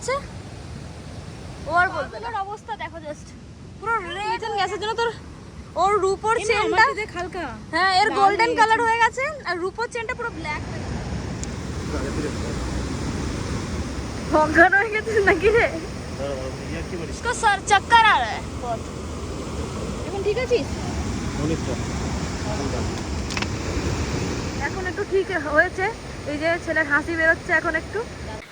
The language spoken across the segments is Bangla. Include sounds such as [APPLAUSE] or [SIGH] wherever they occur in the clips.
হচ্ছে ও আর বলবে না অবস্থা দেখো জাস্ট পুরো রেড গ্যাসের জন্য তোর ওর রূপোর চেনটা দেখ হালকা হ্যাঁ এর গোল্ডেন কালার হয়ে গেছে আর রূপোর চেনটা পুরো ব্ল্যাক হয়ে গেছে অজ্ঞান হয়ে গেছে নাকি রে इसको सर चक्कर आ रहा है बहुत এখন ঠিক আছিস এখন একটু ঠিক হয়েছে এই যে ছেলের হাসি বেরোচ্ছে এখন একটু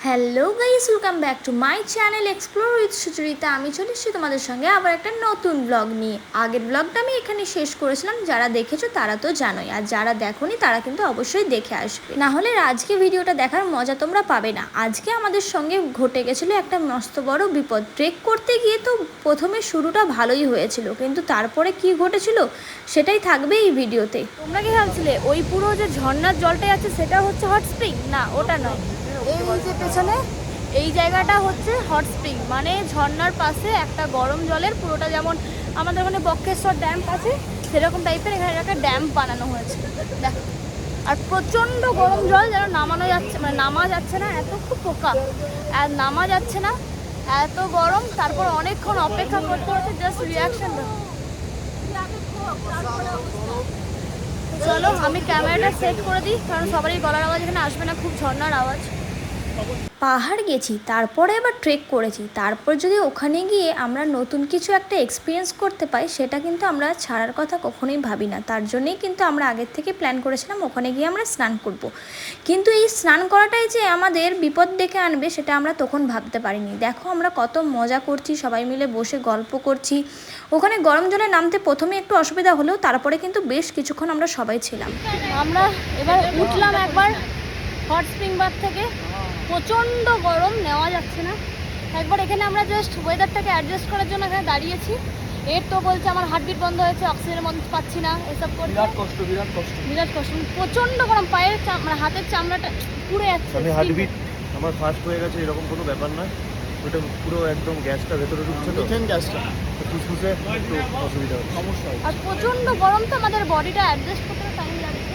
Hello guys welcome back to my channel explore with Sucharita আমি চলে এসেছি তোমাদের সঙ্গে আবার একটা নতুন ব্লগ নিয়ে। আগের ব্লগটা আমি এখানে শেষ করেছিলাম, যারা দেখেছ তারা তো জানোই। আর যারা দেখোনি তারা কিন্তু অবশ্যই দেখে আসবে। না হলে আজকে ভিডিওটা দেখার মজা তোমরা পাবে না। আজকে আমাদের সঙ্গে ঘটে গেছিল একটা মস্ত বড় বিপদ। ট্রেক করতে গিয়ে তো প্রথমে শুরুটা ভালোই হয়েছিল, কিন্তু তারপরে কি ঘটেছিল সেটাই থাকবে এই ভিডিওতে। তোমরা কি ভাবছিলে, ওই পুরো যে ঝর্ণার জলটাই আছে সেটা হচ্ছে হট স্প্রিং না, ওটা নয়। এই যে পেছনে, এই জায়গাটা হচ্ছে হট স্প্রিং মানে ঝর্নার পাশে একটা গরম জলের পুরোটা যেমন আমাদের ওখানে বক্রেশ্বর ড্যাম আছে, সেরকম টাইপের এখানে একটা ড্যাম বানানো হয়েছে। দেখো, আর প্রচণ্ড গরম জল যেন নামানো যাচ্ছে মানে নামা যাচ্ছে না, এত খুব পোকা, আর নামা যাচ্ছে না, এত গরম, তারপর অনেকক্ষণ অপেক্ষা করতে হচ্ছে জাস্ট রিয়াকশন চলো, আমি ক্যামেরাটা সেট করে দিই, কারণ সবারই গলার আওয়াজ এখানে আসবে না, খুব ঝর্নার আওয়াজ। পাহাড় গেছি, তারপরে আবার ট্রেক করেছি। তারপর যদি ওখানে গিয়ে আমরা নতুন কিছু একটা এক্সপিরিয়েন্স করতে পাই, সেটা কিন্তু আমরা ছাড়ার কথা কখনোই ভাবি না। তার জন্যই কিন্তু আমরা আগের থেকে প্ল্যান করেছিলাম, ওখানে গিয়ে আমরা স্নান করব। কিন্তু এই স্নান করাটাই যে আমাদের বিপদ ডেকে আনবে, সেটা আমরা তখন ভাবতে পারিনি। দেখো, আমরা কত মজা করছি, সবাই মিলে বসে গল্প করছি। ওখানে গরম জলে নামতে প্রথমে একটু অসুবিধা হলেও, তারপরে কিন্তু বেশ কিছুক্ষণ আমরা সবাই ছিলাম। আমরা এবার উঠলাম একবার হট স্প্রিং বার থেকে। প্রচণ্ড গরম নেওয়া যাচ্ছে না। একবার এখানে আমরা জাস্ট ওয়েদারটাকে অ্যাডজাস্ট করার জন্য এখানে দাঁড়িয়েছি। এর তো বলছে আমার হার্টবিট বন্ধ হয়েছে অক্সিজেনের মধ্যে পাচ্ছি না এসব করছে বিরাট কষ্ট বিরাট কষ্ট। বিরাট কষ্ট প্রচণ্ড গরম পায়ের চাম- মানে হাতের চামড়াটা পুড়ে যাচ্ছে। আমি হার্টবিট আমার ফার্স্ট হয়ে গেছে এরকম কোনো ব্যাপার না ওটা পুরো একদম গ্যাসটা ভেতরে ঢুকছে তো। মিথেন গ্যাসটা তো ফুসফুসে একটু অসুবিধা হচ্ছে। সমস্যা আর প্রচণ্ড গরম তো আমাদের বডিটা অ্যাডজাস্ট করতে টাইম লাগছে।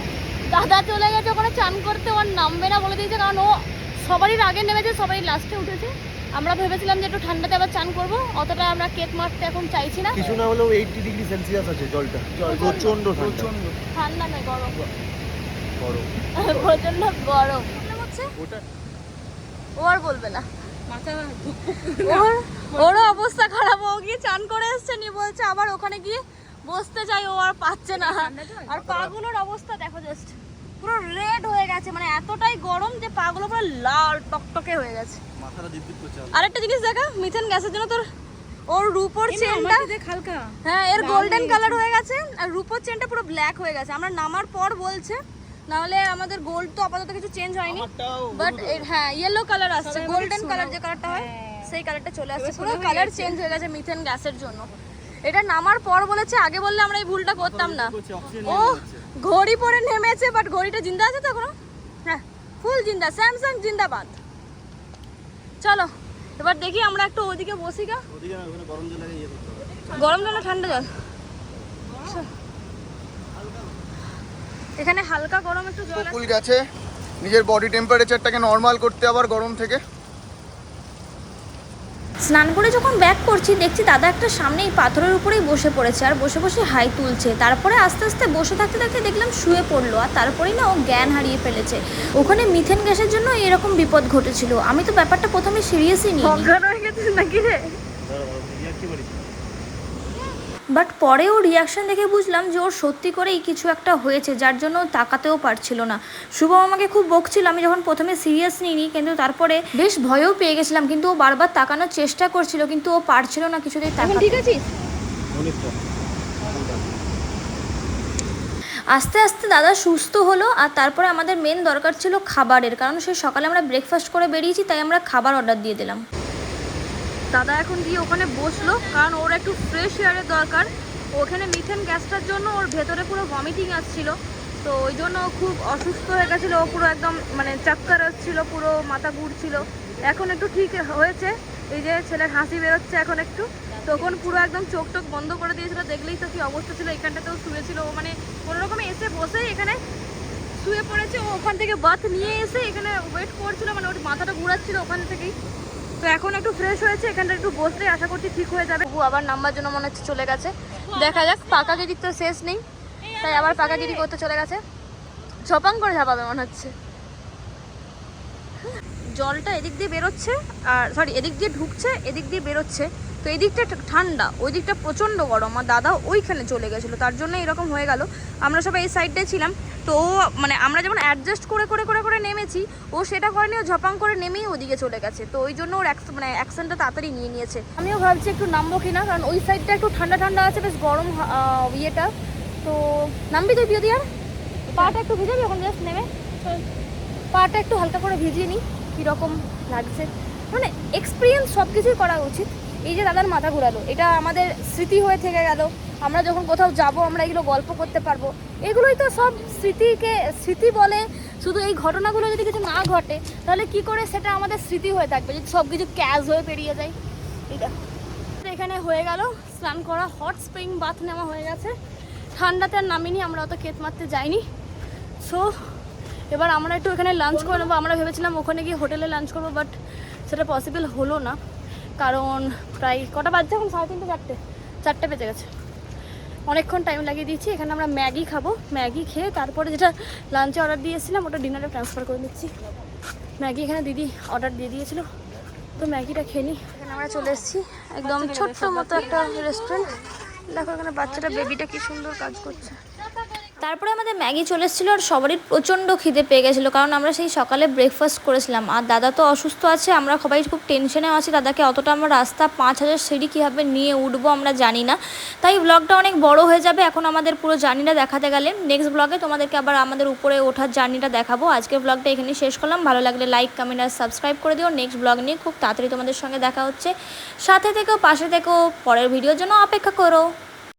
দাদা চলে গেছে ওখানে চান করতে ওর নামবে না বলে দিয়েছে কারণ ও সবারই আগে নেমেছে সবারই লাস্টে উঠেছে। আমরা ভেবেছিলাম যে একটু ঠান্ডাতে আবার চান করব অতটা আমরা কেক মারতে এখন চাইছি না। কিছু না হলেও এইটটি ডিগ্রি সেলসিয়াস আছে জলটা। প্রচণ্ড প্রচণ্ড ঠান্ডা। নয় গরম। গরম। [LAUGHS] প্রচণ্ড গরম। ওটা ও আর বলবে না। ওর ওরও অবস্থা খারাপ। ও গিয়ে চান করে এসছে নিয়ে বলছে আবার ওখানে গিয়ে বসতে চাই ও আর পাচ্ছে না। আর পাগুলোর অবস্থা দেখো জাস্ট পুরো রেড হয়ে গেছে মানে এতটাই গরম যে পাগুলো পুরো লাল টকটকে হয়ে গেছে। মাথাটা দিব্যিত করছে আরেকটা জিনিস দেখা মিথেন গ্যাসের জন্য তোর ওর রূপোর চেনটা হালকা। হ্যাঁ এর গোল্ডেন কালার হয়ে গেছে আর রূপোর চেনটা পুরো ব্ল্যাক হয়ে গেছে। আমরা নামার পর বলছে নাহলে আমাদের গোল্ড তো আপাতত কিছু চেঞ্জ হয়নি। বাট হ্যাঁ ইয়েলো কালার আসছে। গোল্ডেন কালার যে কালারটা হয় সেই কালারটা চলে আসছে। পুরো কালার চেঞ্জ হয়ে গেছে মিথেন গ্যাসের জন্য। এটা নামার পর বলেছে আগে বললে আমরা এই ভুলটা করতাম না। ও ঘড়ি পরে নেমেছে বাট ঘড়িটা জিন্দা আছে তো এখনও? হ্যাঁ ফুল জিন্দা স্যামসাং জিন্দাবাদ। চলো এবার দেখি আমরা একটু ওদিকে বসি গা। ওদিকে না ওখানে গরম জল ঠান্ডা জল? এখানে হালকা গরম একটু জল আছে। বকুল গেছে নিজের বডি টেম্পারেচারটাকে নর্মাল করতে আবার গরম থেকে। স্নান করে যখন ব্যাক করছি দেখছি দাদা একটা সামনেই পাথরের উপরেই বসে পড়েছে আর বসে বসে হাই তুলছে। তারপরে আস্তে আস্তে বসে থাকতে থাকতে দেখলাম শুয়ে পড়ল আর তারপরেই না ও জ্ঞান হারিয়ে ফেলেছে। ওখানে মিথেন গ্যাসের জন্য এরকম বিপদ ঘটেছিল। আমি তো ব্যাপারটা প্রথমে সিরিয়াসই নিই হয়ে গেছে নাকি রে? বলি বাট পরে ও রিয়াকশন দেখে বুঝলাম যে ওর সত্যি করেই কিছু একটা হয়েছে যার জন্য ও তাকাতেও পারছিল না। শুভম আমাকে খুব বকছিল আমি যখন প্রথমে সিরিয়াস নিইনি কিন্তু তারপরে বেশ ভয়ও পেয়ে গেছিলাম কিন্তু ও বারবার তাকানোর চেষ্টা করছিল কিন্তু ও পারছিল না কিছুতেই তাকাতে। ঠিক আছে আস্তে আস্তে দাদা সুস্থ হলো আর তারপরে আমাদের মেন দরকার ছিল খাবারের কারণ সে সকালে আমরা ব্রেকফাস্ট করে বেরিয়েছি তাই আমরা খাবার অর্ডার দিয়ে দিলাম। দাদা এখন গিয়ে ওখানে বসল, কারণ ওর একটু ফ্রেশ এয়ারের দরকার। ওখানে মিথেন গ্যাসটার জন্য ওর ভেতরে পুরো ভমিটিং আসছিল। তো ওই জন্য খুব অসুস্থ হয়ে গেছিল, ও পুরো একদম মানে চাক্কার আসছিল, পুরো মাথা ঘুরছিল। এখন একটু ঠিক হয়েছে, এই যে ছেলের হাসি বেরোচ্ছে এখন একটু। তখন পুরো একদম চোখ টোক বন্ধ করে দিয়েছিল, দেখলেই তো কি অবস্থা ছিল, এখানটাতেও শুয়েছিল। ও মানে কোনোরকমে এসে বসেই এখানে শুয়ে পড়েছে। ও ওখান থেকে বাথ নিয়ে এসে এখানে ওয়েট করছিল মানে ওর মাথাটা ঘুরাচ্ছিল ওখান থেকেই। তো এখন একটু ফ্রেশ হয়েছে, এখানটা একটু বসলে আশা করছি ঠিক হয়ে যাবে। ও আবার নাম্বার জন্য মনে হচ্ছে চলে গেছে। দেখা যাক, পাকাগিরির তো শেষ নেই, তাই আবার পাকাগিরি করতে চলে গেছে। ছপাং করে ঝাপাবে মনে হচ্ছে। জলটা এদিক দিয়ে বেরোচ্ছে, আর সরি এদিক দিয়ে ঢুকছে, এদিক দিয়ে বেরোচ্ছে। তো এই দিকটা ঠান্ডা, ওই দিকটা প্রচণ্ড গরম আর দাদা ওইখানে চলে গেছিল, তার জন্য এরকম হয়ে গেল। আমরা সবাই এই সাইডটায় ছিলাম, তো মানে আমরা যেমন অ্যাডজাস্ট করে করে করে করে নেমেছি, ও সেটা করেনি ও ঝপাং করে নেমেই ওদিকে চলে গেছে, তো ওই জন্য ওর মানে অ্যাকশনটা তাড়াতাড়ি নিয়ে নিয়েছে। আমিও ভাবছি একটু নামবো কিনা, কারণ ওই সাইডটা একটু ঠান্ডা ঠান্ডা আছে, বেশ গরম ইয়েটা। তো নামবি তুই বিয়ে দিয়ার পাটা একটু ভিজাবি ওখানে জাস্ট নেমে। পাটা একটু হালকা করে ভিজিয়ে নিই কীরকম লাগছে। মানে এক্সপিরিয়েন্স সব কিছুই করা উচিত। এই যে দাদার মাথা ঘুরালো, এটা আমাদের স্মৃতি হয়ে থেকে গেল। আমরা যখন কোথাও যাব, আমরা এগুলো গল্প করতে পারব। এগুলোই তো সব স্মৃতিকে, স্মৃতি বলে। শুধু এই ঘটনাগুলো যদি কিছু না ঘটে, তাহলে কি করে সেটা আমাদের স্মৃতি হয়ে থাকবে? যদি সব কিছু ক্যাশ হয়ে পেরিয়ে যায়। এটা এখানে হয়ে গেল, স্নান করা হট স্প্রিং বাথ নেওয়া হয়ে গেছে। ঠান্ডাতে আর নামিনি, আমরা অত ক্ষেত মারতে যাইনি। সো এবার আমরা একটু এখানে লাঞ্চ করে নেব। আমরা ভেবেছিলাম ওখানে গিয়ে হোটেলে লাঞ্চ করব বাট সেটা পসিবল হলো না। কারণ প্রায় কটা বাজছে? এখন সাড়ে তিনটে, চারটে। চারটে বেজে গেছে। অনেকক্ষণ টাইম লাগিয়ে দিয়েছি। এখানে আমরা ম্যাগি খাব। ম্যাগি খেয়ে তারপরে যেটা লাঞ্চে অর্ডার দিয়েছিলাম, ওটা ডিনারে ট্রান্সফার করে দিচ্ছি ম্যাগি এখানে দিদি অর্ডার দিয়ে দিয়েছিল। তো ম্যাগিটা খেয়ে নিই। এখানে আমরা চলে এসেছি একদম ছোট্ট মতো একটা রেস্টুরেন্ট দেখো এখানে বাচ্চাটা বেবিটা কি সুন্দর কাজ করছে। তারপরে আমাদের ম্যাগি চলে এসেছিল আর সবারই প্রচণ্ড খিদে পেয়ে গেছিল, কারণ আমরা সেই সকালে ব্রেকফাস্ট করেছিলাম। আর দাদা তো অসুস্থ আছে, আমরা সবাই খুব টেনশনে আছি, দাদাকে অতটা আমরা রাস্তা পাঁচ হাজার সিঁড়ি কীভাবে নিয়ে উঠবো আমরা জানি না। তাই ব্লগটা অনেক বড় হয়ে যাবে, এখন আমাদের পুরো জার্নিটা দেখাতে গেলে। নেক্সট ব্লগে তোমাদেরকে আবার আমাদের উপরে ওঠার জার্নিটা দেখাবো। আজকের ব্লগটা এখানে শেষ করলাম। ভালো লাগলে লাইক কমেন্ট আর সাবস্ক্রাইব করে দিও। নেক্সট ব্লগ নিয়ে খুব তাড়াতাড়ি তোমাদের সঙ্গে দেখা হচ্ছে। সাথে থেকেও, পাশে থেকেও, পরের ভিডিওর জন্য অপেক্ষা করো।